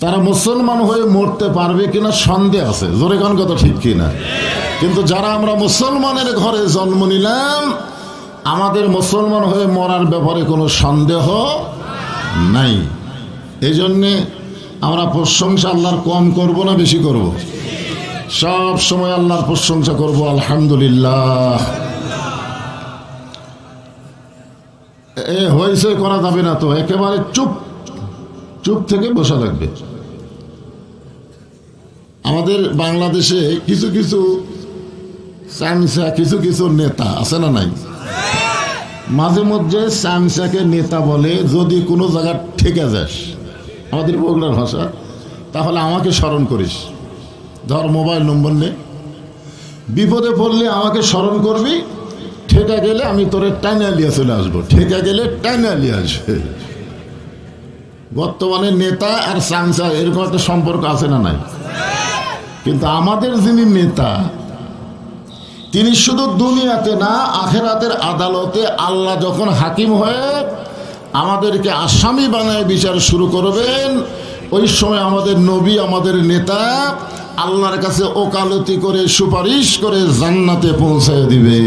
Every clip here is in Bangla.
তারা মুসলমান হয়ে মরতে পারবে কিনা সন্দেহ আছে। জোরে কোন কথা ঠিক কিনা? কিন্তু যারা আমরা মুসলমানের ঘরে জন্ম নিলাম, আমাদের মুসলমান হয়ে মরার ব্যাপারে কোনো সন্দেহ নাই। এই জন্যে আমরা প্রশংসা আল্লাহর কম করব না বেশি করব? সব সময় আল্লাহর প্রশংসা করব, আলহামদুলিল্লাহ। এ হয়েছে, করা যাবে না তো। একেবারে চুপ চুপ থেকে বসা লাগবে। আমাদের বাংলাদেশে কিছু কিছু চামচা কিছু কিছু নেতা, আছে না নাই? মাঝে মধ্যে চামচাকে নেতা বলে যদি কোনো জায়গা ঠেকে যাস, আমাদের বগুড়ার ভাষা, তাহলে আমাকে স্মরণ করিস। ধর মোবাইল নম্বর নে। বিপদে পড়লে আমাকে স্মরণ করবি। ঠেকা গেলে আমি তোরে টাইনা লিয়ে চলে আসব। ঠেকা গেলে টাইনা লিয়ে আসবে। বর্তমানে নেতা আর চামচা এরকম একটা সম্পর্ক আছে না নাই? কিন্তু আমাদের যিনি নেতা, তিনি শুধু দুনিয়াতে না, আখেরাতের আদালতে আল্লাহ যখন হাকিম হয়ে আমাদেরকে আসামি বানায় বিচার শুরু করবেন, ওই সময় আমাদের নবী, আমাদের নেতা আল্লাহর কাছে ওকালতি করে, সুপারিশ করে জান্নাতে পৌঁছায় দিবে।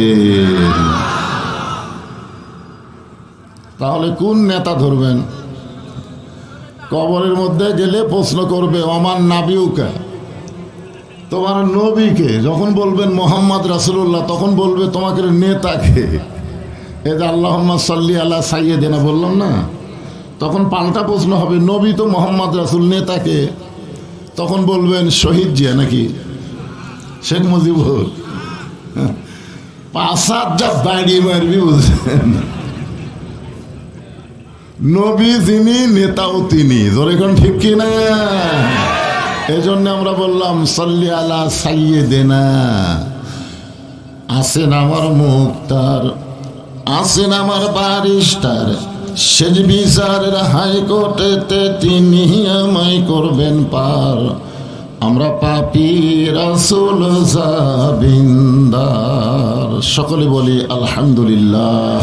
তাহলে কোন নেতা ধরবেন? কবরের মধ্যে গেলে প্রশ্ন করবে, আমার নাবিউকা তোমার নবীকে যখন বলবেন মোহাম্মদ রাসুল্লাহ তখন বলবে তোমাকে নেতাকে এ যে আল্লাহ সাল্লি আল্লাহ সাইয়ে দেনা বললাম না? তখন পাল্টা প্রশ্ন হবে, নবী তো মোহাম্মদ রাসুল নেতাকে তখন বলবেন, শহীদ জিয়া নাকি? শেখ মুজিবুর। পাঁচ যা দাঁড়িয়ে মারবি বুঝছেন নবী যিনি, নেতাও তিনি। জোরে কোন ঠিক কিনা? এই জন্য আমরা বললাম, সাল্লি আলা সাইয়ে দেনা আসেন আমার মুক্তার, আসেন আমার বারিস্টার। সেজ বিচারের হাইকোর্টেতে তিনি আমায় করবেন পার। আমরা পাপি রাসুল সকলে বলি, আলহামদুলিল্লাহ।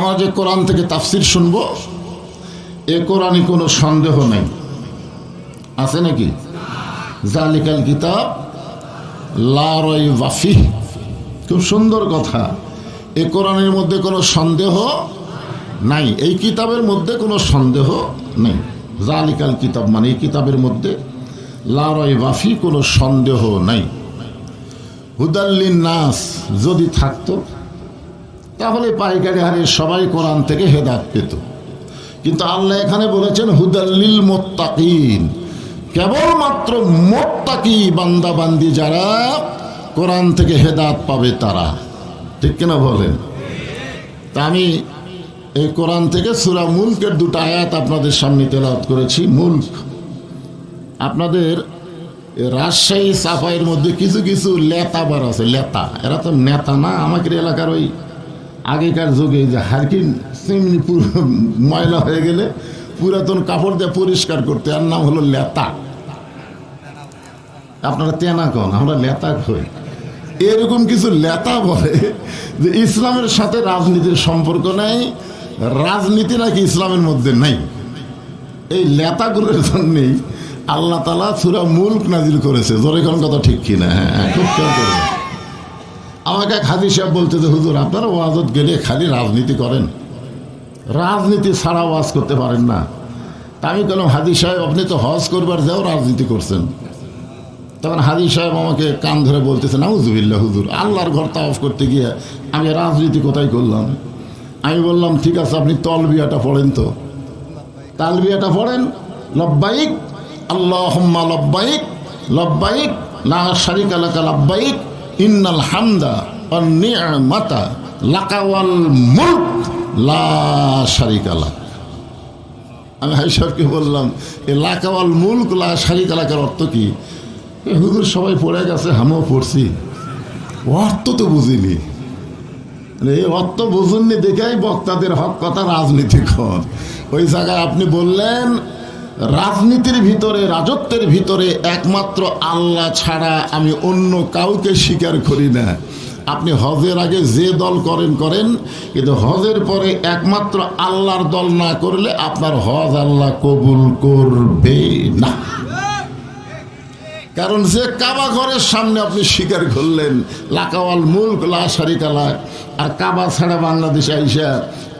আমরা যে কোরআন থেকে তাফসির শুনব? এ কোরআনে কোনো সন্দেহ নেই। আছে নাকি? জালিকাল কিতাব লারই ওয়াফি খুব সুন্দর কথা। এ কোরআনের মধ্যে কোনো সন্দেহ নাই। এই কিতাবের মধ্যে কোনো সন্দেহ নেই। জালিকাল কিতাব মানে এই কিতাবের মধ্যে লারই ওয়াফি কোনো সন্দেহ নাই। হুদাল্লিন নাস যদি থাকতো তাহলে পাইকারি হারে সবাই কোরআন থেকে হেদাত পেত। কিন্তু আল্লাহ এখানে বলেছেন হুদাল্লিল মোত্তাকিন। কেবলমাত্র মোত্তাকি বান্দা বান্দি যারা কোরআন থেকে হেদাত পাবে তারা। ঠিক কিনা বলেন? তা আমি এই কোরআন থেকে সুরা মুলকের দুটো আয়াত আপনাদের সামনে তেলাওয়াত করেছি। মুল্ক আপনাদের রাজশাহী সাফাইয়ের মধ্যে কিছু কিছু লেতাবার আছে। লেতা, এরা তো নেতা না, আমাদের এলাকার ওই আগেকার যুগে যে হারকিন পুরো ময়লা হয়ে গেলে পুরাতন কাপড় দিয়ে পরিষ্কার করতে আর নাম হলো লেতা। আপনারা তেনা কন আমরা লেতা হই এরকম কিছু লেতা বলে যে ইসলামের সাথে রাজনীতির সম্পর্ক নাই রাজনীতি নাকি ইসলামের মধ্যে নাই। এই লেতাগুলোর জন্যেই আল্লাহ তালা সুরা মুল্ক নাজিল করেছে। জোরে কথা ঠিক কিনা? হ্যাঁ হ্যাঁ, খুব খেয়াল করবেন। আমাকে হাজি সাহেব বলতে যে হুজুর, আপনারা ওয়াজত গেলে খালি রাজনীতি করেন। রাজনীতি ছাড়া ওয়াজ করতে পারেন না। তা আমি বললাম, হাজি সাহেব, আপনি তো হজ করবার যাও রাজনীতি করছেন। তখন হাজি সাহেব আমাকে কান ধরে বলতেছে নাউজুবিল্লা হুজুর, আল্লাহর ঘর তাওয়াফ করতে গিয়ে আমি রাজনীতি কোথায় করলাম? আমি বললাম, ঠিক আছে, আপনি তলবিয়াটা পড়েন তো। তালবিয়াটা পড়েন, লব্বাইক আল্লাহ লব্বাইক লব্বাইক না শারিক আলাকা লব্বাইক ইন্নাল হামদা মাতা লাকাওয়াল মুল্ক, লা শারিক আলাক আমি হাই সাহেবকে বললাম, এ লাকাওয়াল মুল্ক, লা শারিক আলাকার অর্থ কি? হুজুর, সবাই পড়ে গেছে, আমিও পড়ছি। অর্থ তো বুঝিনি। মানে এই অর্থ বুঝুননি দেখেই বক্তাদের হক কথা রাজনীতি কর। ওই জায়গায় আপনি বললেন রাজনীতির ভিতরে, রাজত্বের ভিতরে একমাত্র আল্লাহ ছাড়া আমি অন্য কাউকে স্বীকার করি না। আপনি হজের আগে যে দল করেন করেন, কিন্তু হজের পরে একমাত্র আল্লাহর দল না করলে আপনার হজ আল্লাহ কবুল করবে না। কারণ যে কাবা ঘরের সামনে আপনি শিকার করলেন, লাকাওয়াল মুল্ক, লা শারিকালা আর কাবা ছাড়া বাংলাদেশে আইসা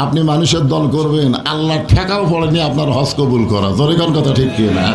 আপনি মানুষের দল করবেন আল্লাহ ঠেকাও পড়েনি আপনার হজ কবুল করা। জরিগণ কথা ঠিক কি না